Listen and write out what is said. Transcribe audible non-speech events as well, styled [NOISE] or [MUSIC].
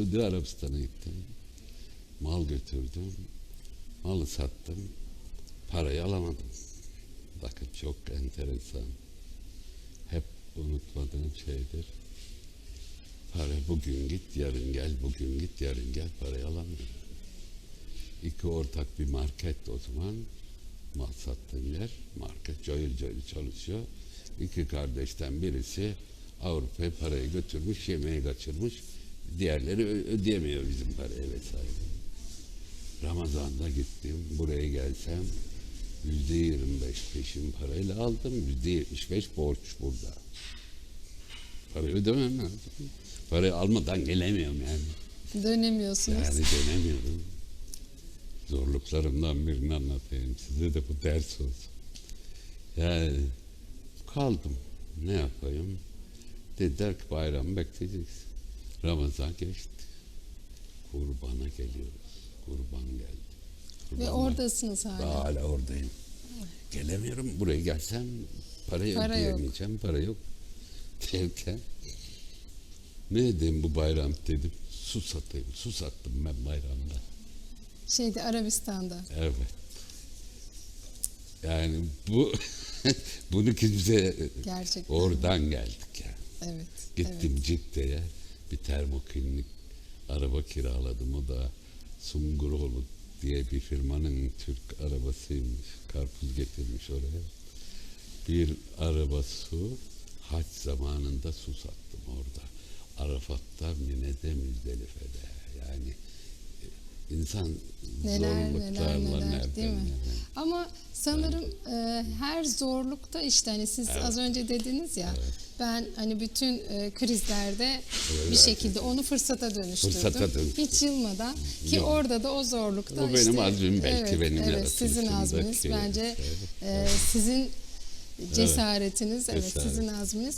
Suudi Arabistan'a gittim. Mal götürdüm. Malı sattım. Parayı alamadım. Bakın çok enteresan. Hep unutmadığım şeydir. Para bugün git, yarın gel, bugün git, yarın gel, parayı alamıyorum. İki ortak bir market o zaman. Mal sattığım yer, market coyul coyul çalışıyor. İki kardeşten birisi Avrupa'ya parayı götürmüş, yemeği kaçırmış. Diğerleri ödeyemiyor bizim parayı vesaire. Ramazan'da gittim, buraya gelsem yüzde yirmi beş peşin parayla aldım, yüzde yetmiş beş borç burada. Parayı ödemem lazım. Parayı almadan gelemiyorum yani. Dönemiyorsunuz. Yani dönemiyorum. Zorluklarımdan birini anlatayım. Size de bu ders olsun. Yani kaldım. Ne yapayım? Dediler ki bayram bekleyeceksin. Ramazan geçti. Kurbana geliyoruz. Kurban geldi. Ve Kurban oradasınız hala. daha hala oradayım. Gelemiyorum. Buraya gelsem parayı Para yok. ödeyemeyeceğim. Para yok. Derken ne edeyim bu bayram dedim. Su satayım. Su sattım ben bayramda. Şeyde Arabistan'da. Evet. Yani bu [LAUGHS] bunu kimse Gerçekten. oradan geldik ya. Evet. Gittim Cidde'ye bir termoklinik araba kiraladım. O da Sunguroğlu diye bir firmanın Türk arabasıymış. Karpuz getirmiş oraya. Bir araba su haç zamanında su sattım orada. Arafat'ta Mine'de Müzdelife'de. Yani insan Neler neler zorluklarla neler nereden değil mi? nereye. Ama sanırım e, her zorlukta işte hani siz az önce dediniz ya ben hani bütün e, krizlerde bir şekilde onu fırsata dönüştürdüm. Fırsata dönüştürdüm. Hiç yılmadan ki Yok. orada da o zorlukta O benim işte, azmim belki, evet, benim evet, sizin azminiz bence şey. e, sizin cesaretiniz evet, Cesaret. sizin azminiz.